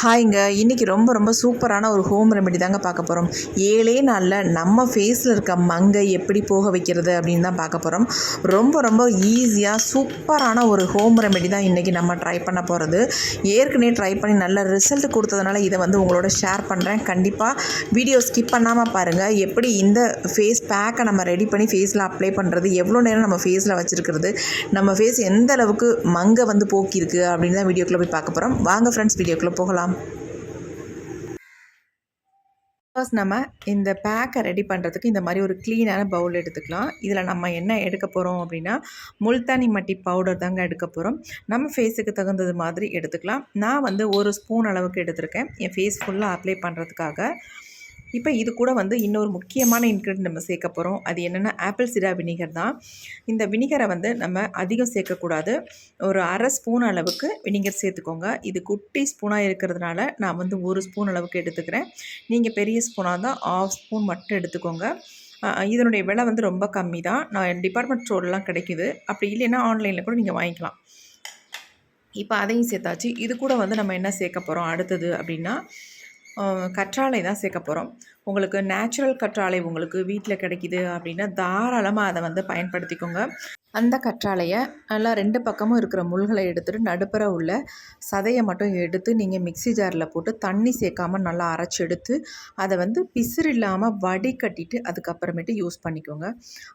ஹாய்ங்க. இன்றைக்கி ரொம்ப ரொம்ப சூப்பரான ஒரு ஹோம் ரெமெடி தாங்க பார்க்க போகிறோம் ஏழே நாளில் நம்ம ஃபேஸில் இருக்க மங்கை எப்படி போக வைக்கிறது அப்படின்னு தான் பார்க்க போகிறோம் ரொம்ப ரொம்ப ஈஸியாக சூப்பரான ஒரு ஹோம் ரெமெடி தான் இன்றைக்கி நம்ம ட்ரை பண்ண போகிறது ஏற்கனவே ட்ரை பண்ணி நல்ல ரிசல்ட் கொடுத்ததுனால இதை வந்து உங்களோட ஷேர் பண்ணுறேன் கண்டிப்பாக வீடியோ ஸ்கிப் பண்ணாமல் பாருங்கள் எப்படி இந்த ஃபேஸ் பேக்கை நம்ம ரெடி பண்ணி ஃபேஸில் அப்ளை பண்ணுறது எவ்வளோ நேரம் நம்ம ஃபேஸில் வச்சுருக்கிறது நம்ம ஃபேஸ் எந்த அளவுக்கு மங்கை வந்து போக்கியிருக்கு அப்படின்னு தான் வீடியோக்குள்ளே போய் பார்க்க போகிறோம் வாங்க ஃப்ரெண்ட்ஸ் வீடியோக்குள்ளே போகலாம். ஃபர்ஸ்ட் நம்ம இந்த பேக்கை ரெடி பண்ணுறதுக்கு இந்த மாதிரி ஒரு க்ளீனான பவுல் எடுத்துக்கலாம். இதில் நம்ம என்ன எடுக்க போகிறோம் அப்படின்னா முல்தானி மட்டி பவுடர் தாங்க எடுக்க போகிறோம் நம்ம ஃபேஸுக்கு தகுந்தது மாதிரி எடுத்துக்கலாம். நான் வந்து ஒரு ஸ்பூன் அளவுக்கு எடுத்திருக்கேன். என் ஃபேஸ் ஃபுல்லாக அப்ளை பண்ணுறதுக்காக இப்போ இது கூட வந்து இன்னொரு முக்கியமான இன்க்ரீடியன்ட் நம்ம சேர்க்க போகிறோம் அது என்னென்னா ஆப்பிள் சிரா வினிகர் தான். இந்த வினிகரை வந்து நம்ம அதிகம் சேர்க்கக்கூடாது ஒரு அரை ஸ்பூன் அளவுக்கு வினிகர் சேர்த்துக்கோங்க. இது குட்டி ஸ்பூனாக இருக்கிறதுனால நான் வந்து ஒரு ஸ்பூன் அளவுக்கு எடுத்துக்கிறேன். நீங்கள் பெரிய ஸ்பூனாக தான் ஆஃப் ஸ்பூன் மட்டும் எடுத்துக்கோங்க. இதனுடைய விலை வந்து ரொம்ப கம்மி தான். நான் டிபார்ட்மெண்ட் ஸ்டோர்லாம் கிடைக்குது. அப்படி இல்லைன்னா ஆன்லைனில் கூட நீங்கள் வாங்கிக்கலாம். இப்போ அதையும் சேர்த்தாச்சு. இது கூட வந்து நம்ம என்ன சேர்க்க போகிறோம் அடுத்தது அப்படின்னா கற்றாழை தான் சேர்க்க போகிறோம் உங்களுக்கு நேச்சுரல் கற்றாழை உங்களுக்கு வீட்டில் கிடைக்கிது அப்படின்னா தாராளமாக அதை வந்து பயன்படுத்திக்கோங்க. அந்த கற்றாழையை நல்லா ரெண்டு பக்கமும் இருக்கிற முள்களை எடுத்துகிட்டு நடுப்புற உள்ள சதையை மட்டும் எடுத்து நீங்கள் மிக்சி ஜாரில் போட்டு தண்ணி சேர்க்காமல் நல்லா அரைச்சி எடுத்து அதை வந்து பிசிறு இல்லாமல் வடிகட்டிட்டு அதுக்கப்புறமேட்டு யூஸ் பண்ணிக்கோங்க.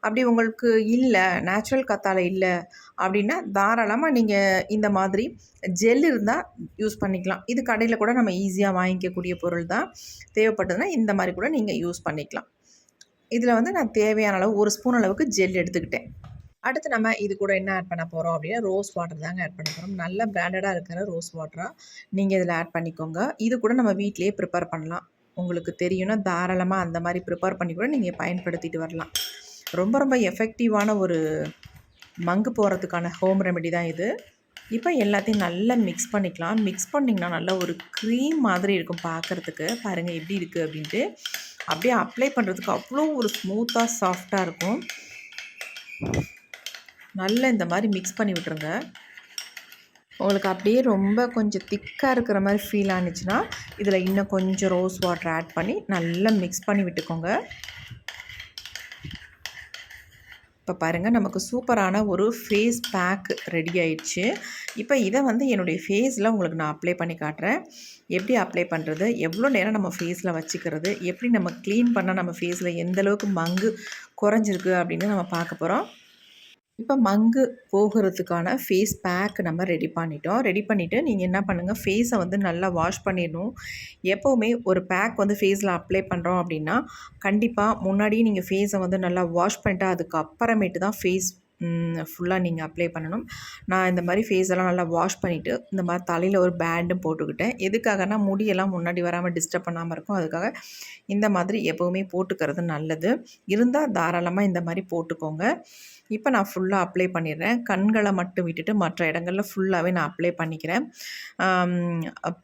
அப்படி உங்களுக்கு இல்லை நேச்சுரல் கத்தாழை இல்லை அப்படின்னா தாராளமாக நீங்கள் இந்த மாதிரி ஜெல் இருந்தால் யூஸ் பண்ணிக்கலாம். இது கடையில் கூட நம்ம ஈஸியாக வாங்கிக்கக்கூடிய பொருள் தான். தேவைப்பட்டதுன்னா இந்த மாதிரி கூட நீங்கள் யூஸ் பண்ணிக்கலாம். இதில் வந்து நான் தேவையான அளவு ஒரு ஸ்பூன் அளவுக்கு ஜெல் எடுத்துக்கிட்டேன். அடுத்து நம்ம இது கூட என்ன ஆட் பண்ண போகிறோம் அப்படின்னா ரோஸ் வாட்டர் தாங்க ஆட் பண்ண போகிறோம் நல்ல பிராண்டடாக இருக்கிற ரோஸ் வாட்டராக நீங்கள் இதில் ஆட் பண்ணிக்கோங்க. இது கூட நம்ம வீட்லேயே ப்ரிப்பேர் பண்ணலாம். உங்களுக்கு தெரியும்னா தாராளமாக அந்த மாதிரி ப்ரிப்பேர் பண்ணி கூட நீங்கள் பயன்படுத்திட்டு வரலாம். ரொம்ப ரொம்ப எஃபெக்டிவான ஒரு மங்கு போகிறதுக்கான ஹோம் ரெமெடி தான் இது. இப்போ எல்லாத்தையும் நல்லா மிக்ஸ் பண்ணிக்கலாம். மிக்ஸ் பண்ணிங்கன்னா நல்லா ஒரு க்ரீம் மாதிரி இருக்கும் பார்க்குறதுக்கு பாருங்கள் எப்படி இருக்குது அப்படின்ட்டு. அப்படியே அப்ளை பண்ணுறதுக்கு அவ்வளோ ஒரு ஸ்மூத்தாக சாஃப்டாக இருக்கும். நல்லா இந்த மாதிரி மிக்ஸ் பண்ணி விட்டுருங்க. உங்களுக்கு அப்படியே ரொம்ப கொஞ்சம் திக்காக இருக்கிற மாதிரி ஃபீல் ஆனிச்சுன்னா இதில் இன்னும் கொஞ்சம் ரோஸ் வாட்டர் ஆட் பண்ணி நல்லா மிக்ஸ் பண்ணி விட்டுக்கோங்க. இப்போ பாருங்கள் நமக்கு சூப்பரான ஒரு ஃபேஸ் பேக் ரெடி ஆயிடுச்சு. இப்போ இதை வந்து என்னுடைய ஃபேஸில் உங்களுக்கு நான் அப்ளை பண்ணி காட்டுறேன். எப்படி அப்ளை பண்ணுறது எவ்வளோ நேரம் நம்ம ஃபேஸில் வச்சுக்கிறது? எப்படி நம்ம க்ளீன் பண்ணால் நம்ம ஃபேஸில் எந்தளவுக்கு மங்கு குறைஞ்சிருக்கு அப்படின்னு நம்ம பார்க்க போகிறோம் இப்போ மங்கு போகிறதுக்கான ஃபேஸ் பேக் நம்ம ரெடி பண்ணிட்டோம். ரெடி பண்ணிவிட்டு நீங்கள் என்ன பண்ணுங்கள் ஃபேஸை வந்து நல்லா வாஷ் பண்ணிடணும். எப்போவுமே ஒரு பேக் வந்து ஃபேஸில் அப்ளை பண்ணுறோம் அப்படின்னா கண்டிப்பாக முன்னாடியே நீங்கள் ஃபேஸை வந்து நல்லா வாஷ் பண்ணிட்டு அதுக்கப்புறமேட்டு தான் ஃபேஸ் ஃபுல்லாக நீங்கள் அப்ளை பண்ணணும். நான் இந்த மாதிரி ஃபேஸ் எல்லாம் நல்லா வாஷ் பண்ணிவிட்டு இந்த மாதிரி தலையில் ஒரு பேண்டும் போட்டுக்கிட்டேன். எதுக்காகனா முடியெல்லாம் முன்னாடி வராமல் டிஸ்டர்ப் பண்ணாமல் இருக்கும் அதுக்காக இந்த மாதிரி எப்போவுமே போட்டுக்கிறது நல்லது. இருந்தால் தாராளமாக இந்த மாதிரி போட்டுக்கோங்க. இப்போ நான் ஃபுல்லாக அப்ளை பண்ணிடுறேன். கண்களை மட்டும் விட்டுட்டு மற்ற இடங்களில் ஃபுல்லாகவே நான் அப்ளை பண்ணிக்கிறேன்.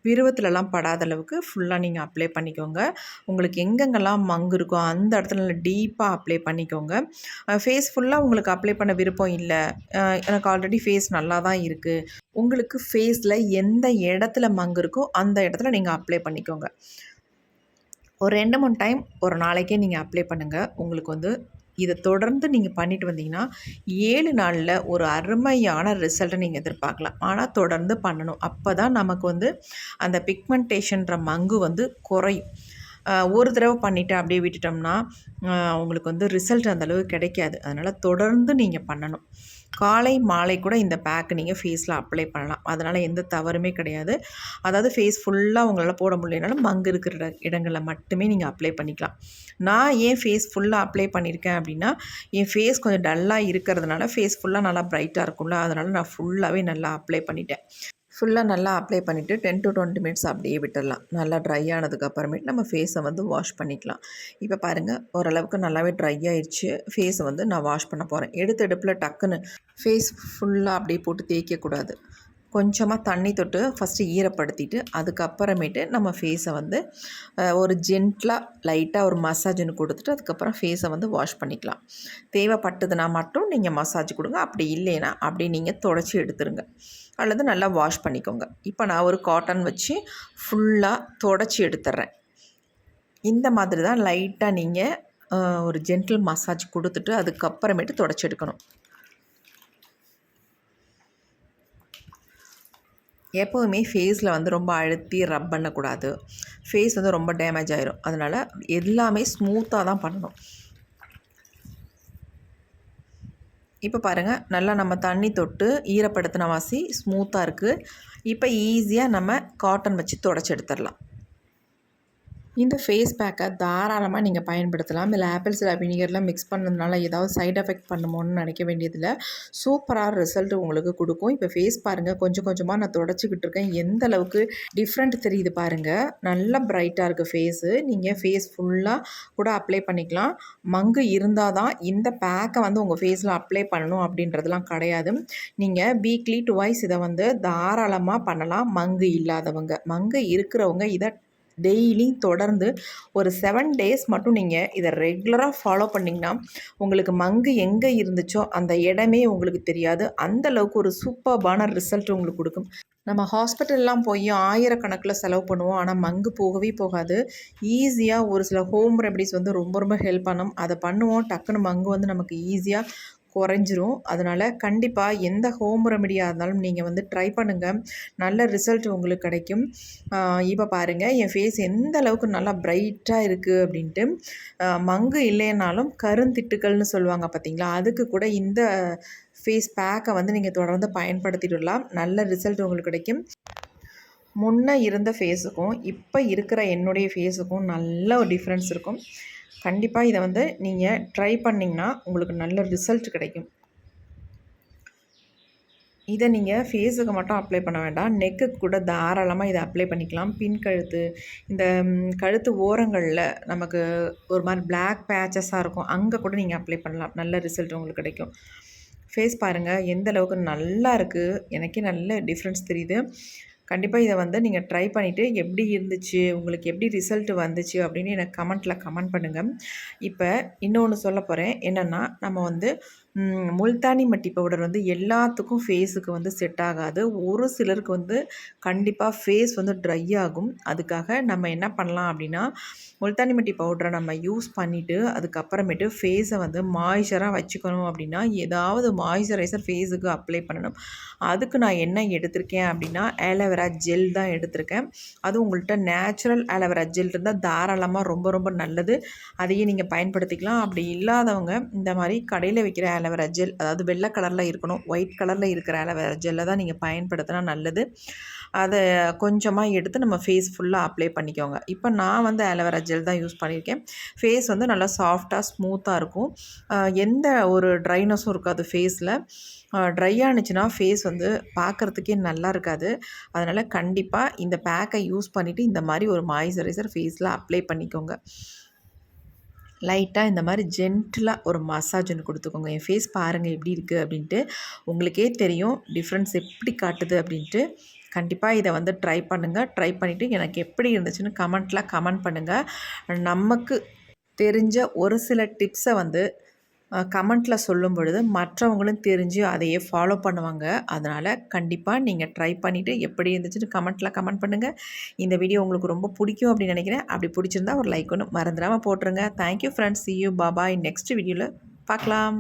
பிருவத்துலலாம் படாத அளவுக்கு ஃபுல்லாக நீங்கள் அப்ளை பண்ணிக்கோங்க. உங்களுக்கு எங்கெங்கெல்லாம் மங்கு இருக்கோ அந்த இடத்துல டீப்பாக அப்ளை பண்ணிக்கோங்க. ஃபேஸ் ஃபுல்லாக உங்களுக்கு அப்ளை பண்ண விருப்பம் இல்லை. எனக்கு ஆல்ரெடி ஃபேஸ் நல்லா தான் இருக்குது உங்களுக்கு ஃபேஸில் எந்த இடத்துல மங்கு இருக்கோ அந்த இடத்துல நீங்கள் அப்ளை பண்ணிக்கோங்க. ஒரு ரெண்டு மூணு டைம் ஒரு நாளைக்கே நீங்கள் அப்ளை பண்ணுங்கள் உங்களுக்கு வந்து இதை தொடர்ந்து நீங்கள் பண்ணிட்டு வந்தீங்கன்னா ஏழு நாளில் ஒரு அருமையான ரிசல்ட்டை நீங்கள் எதிர்பார்க்கலாம். ஆனால் தொடர்ந்து பண்ணணும். அப்போ தான் நமக்கு வந்து அந்த பிக்மெண்டேஷன்ற மங்கு வந்து குறையும். ஒரு தடவை பண்ணிவிட்டு அப்படியே விட்டுட்டோம்னா உங்களுக்கு வந்து ரிசல்ட் அந்தளவு கிடைக்காது. அதனால் தொடர்ந்து நீங்கள் பண்ணணும். காலை மாலை கூட இந்த பேக் நீங்கள் ஃபேஸில் அப்ளை பண்ணலாம். அதனால் எந்த தவறுமே கிடையாது. அதாவது ஃபேஸ் ஃபுல்லாக உங்களால் போட முடியலனாலும் மங்கு இருக்கிற இடங்களில் மட்டுமே நீங்கள் அப்ளை பண்ணிக்கலாம். நான் ஏன் ஃபேஸ் ஃபுல்லாக அப்ளை பண்ணியிருக்கேன் அப்படின்னா என் ஃபேஸ் கொஞ்சம் டல்லாக இருக்கிறதுனால ஃபேஸ் ஃபுல்லாக நல்லா ப்ரைட்டாக இருக்கும்ல. அதனால் நான் ஃபுல்லாகவே நல்லா அப்ளை பண்ணிட்டேன். ஃபுல்லாக நல்லா அப்ளை பண்ணிவிட்டு டென் டு டுவெண்ட்டி மினிட்ஸ் அப்படியே விட்டுடலாம். நல்லா ட்ரை ஆனதுக்கப்புறமேட்டு நம்ம ஃபேஸை வந்து வாஷ் பண்ணிக்கலாம். இப்போ பாருங்கள் ஓரளவுக்கு நல்லாவே ட்ரை ஆயிடுச்சு ஃபேஸை வந்து நான் வாஷ் பண்ண போகிறேன் எடுத்த எடுப்பில் டக்குன்னு ஃபேஸ் ஃபுல்லாக அப்படியே போட்டு தேய்க்கக்கூடாது கொஞ்சமாக தண்ணி தொட்டு ஃபஸ்ட்டு ஈரப்படுத்திட்டு அதுக்கப்புறமேட்டு நம்ம ஃபேஸை வந்து ஒரு ஜென்ட்லாக லைட்டாக ஒரு மசாஜ்னு கொடுத்துட்டு அதுக்கப்புறம் ஃபேஸை வந்து வாஷ் பண்ணிக்கலாம். தேவைப்பட்டதுன்னா மட்டும் நீங்கள் மசாஜ் கொடுங்க. அப்படி இல்லைன்னா அப்படி நீங்கள் தொடச்சி எடுத்துருங்க. அல்லது நல்லா வாஷ் பண்ணிக்கோங்க. இப்போ நான் ஒரு காட்டன் வச்சு ஃபுல்லாக தொடச்சி எடுத்துட்றேன் இந்த மாதிரி தான் லைட்டாக நீங்கள் ஒரு ஜென்டில் மசாஜ் கொடுத்துட்டு அதுக்கப்புறமேட்டு தொடச்சி எடுக்கணும். எப்போவுமே ஃபேஸில் வந்து ரொம்ப அழுத்தி ரப் பண்ணக்கூடாது. ஃபேஸ் வந்து ரொம்ப டேமேஜ் ஆயிரும். அதனால் எல்லாமே ஸ்மூத்தாக தான் பண்ணணும். இப்போ பாருங்கள் நல்லா நம்ம தண்ணி தொட்டு ஈரப்படுத்தின வாசி ஸ்மூத்தாக இருக்குது இப்போ ஈஸியாக நம்ம காட்டன் வச்சு தொடச்சி எடுத்துடலாம். இந்த ஃபேஸ் பேக்கை தாராளமாக நீங்கள் பயன்படுத்தலாம். இதில் ஆப்பிள் சில வினிகர்லாம் மிக்ஸ் பண்ணதுனால ஏதாவது சைட் எஃபெக்ட் பண்ணுமோன்னு நினைக்க வேண்டியதில்லை. சூப்பராக ரிசல்ட் உங்களுக்கு கொடுக்கும். இப்போ ஃபேஸ் பாருங்கள் கொஞ்சம் கொஞ்சமாக நான் தொடச்சிக்கிட்டு இருக்கேன். எந்த அளவுக்கு டிஃப்ரெண்ட் தெரியுது பாருங்கள் நல்லா பிரைட்டாக இருக்குது ஃபேஸு நீங்கள் ஃபேஸ் ஃபுல்லாக கூட அப்ளை பண்ணிக்கலாம். மங்கு இருந்தால் தான் இந்த பேக்கை வந்து உங்கள் ஃபேஸில் அப்ளை பண்ணணும் அப்படின்றதுலாம் கிடையாது. நீங்கள் வீக்லி டுவைஸ் இதை வந்து தாராளமாக பண்ணலாம். மங்கு இல்லாதவங்க. மங்கு இருக்கிறவங்க இதை டெய்லி தொடர்ந்து ஒரு செவன் டேஸ் மட்டும் நீங்கள் இதை ரெகுலராக ஃபாலோ பண்ணிங்கன்னா உங்களுக்கு மங்கு எங்கே இருந்துச்சோ அந்த இடமே உங்களுக்கு தெரியாது. அந்த அளவுக்கு ஒரு சூப்பர்பான ரிசல்ட் உங்களுக்கு கொடுக்கும். நம்ம ஹாஸ்பிட்டல்லாம் போய் ஆயிரக்கணக்கில் செலவு பண்ணுவோம். ஆனால் மங்கு போகவே போகாது. ஈஸியாக ஒரு சில ஹோம் ரெமடிஸ் வந்து ரொம்ப ரொம்ப ஹெல்ப் பண்ணும். அதை பண்ணுவோம். டக்குன்னு மங்கு வந்து நமக்கு ஈஸியாக குறைஞ்சிரும். அதனால் கண்டிப்பாக எந்த ஹோம் ரெமடியாக இருந்தாலும் நீங்கள் வந்து ட்ரை பண்ணுங்கள் நல்ல ரிசல்ட் உங்களுக்கு கிடைக்கும். இப்போ பாருங்கள் என் ஃபேஸ் எந்த அளவுக்கு நல்லா ப்ரைட்டாக இருக்குது அப்படின்ட்டு மங்கு இல்லைனாலும் கருந்திட்டுக்கள்னு சொல்லுவாங்க பார்த்தீங்களா அதுக்கு கூட இந்த ஃபேஸ் பேக்கை வந்து நீங்கள் தொடர்ந்து பயன்படுத்திடலாம். நல்ல ரிசல்ட் உங்களுக்கு கிடைக்கும். முன்னே இருந்த ஃபேஸுக்கும் இப்போ இருக்கிற என்னுடைய ஃபேஸுக்கும் நல்ல ஒரு டிஃப்ரென்ஸ் இருக்கும். கண்டிப்பாக இதை வந்து நீங்கள் ட்ரை பண்ணிங்கன்னா உங்களுக்கு நல்ல ரிசல்ட் கிடைக்கும். இதை நீங்கள் ஃபேஸுக்கு மட்டும் அப்ளை பண்ண வேண்டாம். நெக்குக்கு கூட தாராளமாக இதை அப்ளை பண்ணிக்கலாம். பின் கழுத்து இந்த கழுத்து ஓரங்களில் நமக்கு ஒரு மாதிரி பிளாக் பேச்சஸாக இருக்கும். அங்கே கூட நீங்கள் அப்ளை பண்ணலாம். நல்ல ரிசல்ட் உங்களுக்கு கிடைக்கும். ஃபேஸ் பாருங்கள் எந்த அளவுக்கு நல்லா இருக்குது எனக்கே நல்ல டிஃப்ரென்ஸ் தெரியுது. கண்டிப்பாக இதை வந்து நீங்கள் ட்ரை பண்ணிவிட்டு எப்படி இருந்துச்சு உங்களுக்கு எப்படி ரிசல்ட் வந்துச்சு அப்படின்னு எனக்கு கமெண்ட்டில் கமெண்ட் பண்ணுங்கள் இப்போ இன்னொன்று சொல்ல போகிறேன் என்னென்னா நம்ம வந்து முல்தானி மட்டி பவுடர் வந்து எல்லாத்துக்கும் ஃபேஸுக்கு வந்து செட் ஆகாது. ஒரு சிலருக்கு வந்து கண்டிப்பாக ஃபேஸ் வந்து ட்ரை ஆகும். அதுக்காக நம்ம என்ன பண்ணலாம் அப்படின்னா முல்தானி மட்டி பவுடரை நம்ம யூஸ் பண்ணிவிட்டு அதுக்கப்புறமேட்டு ஃபேஸை வந்து மாய்ச்சராக வச்சுக்கணும் அப்படின்னா ஏதாவது மாய்ச்சரைசர் ஃபேஸுக்கு அப்ளை பண்ணணும். அதுக்கு நான் என்ன எடுத்திருக்கேன் அப்படின்னா ஆலோவேரா ஜெல் தான் எடுத்திருக்கேன். அது உங்கள்கிட்ட நேச்சுரல் ஆலோவேரா ஜெல் இருந்தால் தாராளமாக ரொம்ப ரொம்ப நல்லது. அதையே நீங்கள் பயன்படுத்திக்கலாம். அப்படி இல்லாதவங்க இந்த மாதிரி கடையில் வைக்கிற ஆலோவேரா ஜெல் அதாவது வெள்ளை கலரில் இருக்கணும். ஒயிட் கலரில் இருக்கிற ஆலோவேரா ஜெல்லை தான் நீங்கள் பயன்படுத்தினா நல்லது. அதை கொஞ்சமாக எடுத்து நம்ம ஃபேஸ் ஃபுல்லாக அப்ளை பண்ணிக்கோங்க. இப்போ நான் வந்து ஆலோவேரா ஜெல் தான் யூஸ் பண்ணியிருக்கேன். ஃபேஸ் வந்து நல்லா சாஃப்டாக ஸ்மூத்தாக இருக்கும். எந்த ஒரு ட்ரைனஸும் இருக்காது ஃபேஸில் ட்ரை ஆனிச்சுன்னா ஃபேஸ் வந்து பார்க்குறதுக்கே நல்லா இருக்காது. அதனால் கண்டிப்பாக இந்த பேக்கை யூஸ் பண்ணிவிட்டு இந்த மாதிரி ஒரு மாய்ஸ்சரைசர் ஃபேஸில் அப்ளை பண்ணிக்கோங்க. லைட்டாக இந்த மாதிரி ஜென்டிலாக ஒரு மசாஜ் ஒன்று கொடுத்துக்கோங்க. என் ஃபேஸ் பாருங்கள் எப்படி இருக்குது அப்படின்ட்டு உங்களுக்கே தெரியும். டிஃப்ரென்ஸ் எப்படி காட்டுது அப்படின்ட்டு. கண்டிப்பாக இதை வந்து ட்ரை பண்ணுங்கள் ட்ரை பண்ணிவிட்டு எனக்கு எப்படி இருந்துச்சுன்னு கமெண்ட்டில் கமெண்ட் பண்ணுங்கள் நமக்கு தெரிஞ்ச ஒரு சில டிப்ஸை வந்து கமெண்ட்டில் சொல்லும் பொழுது மற்றவங்களும் தெரிஞ்சு அதையே ஃபாலோ பண்ணுவாங்க. அதனால் கண்டிப்பாக நீங்கள் ட்ரை பண்ணிவிட்டு எப்படி இருந்துச்சுன்னு கமெண்ட்டில் கமெண்ட் பண்ணுங்கள் இந்த வீடியோ உங்களுக்கு ரொம்ப பிடிக்கும் அப்படின்னு நினைக்கிறேன். அப்படி பிடிச்சிருந்தா ஒரு லைக் ஒன்று மறந்துடாமல் போட்டுருங்க. Thank you friends see you bye bye next வீடியோவில் பார்க்கலாம்.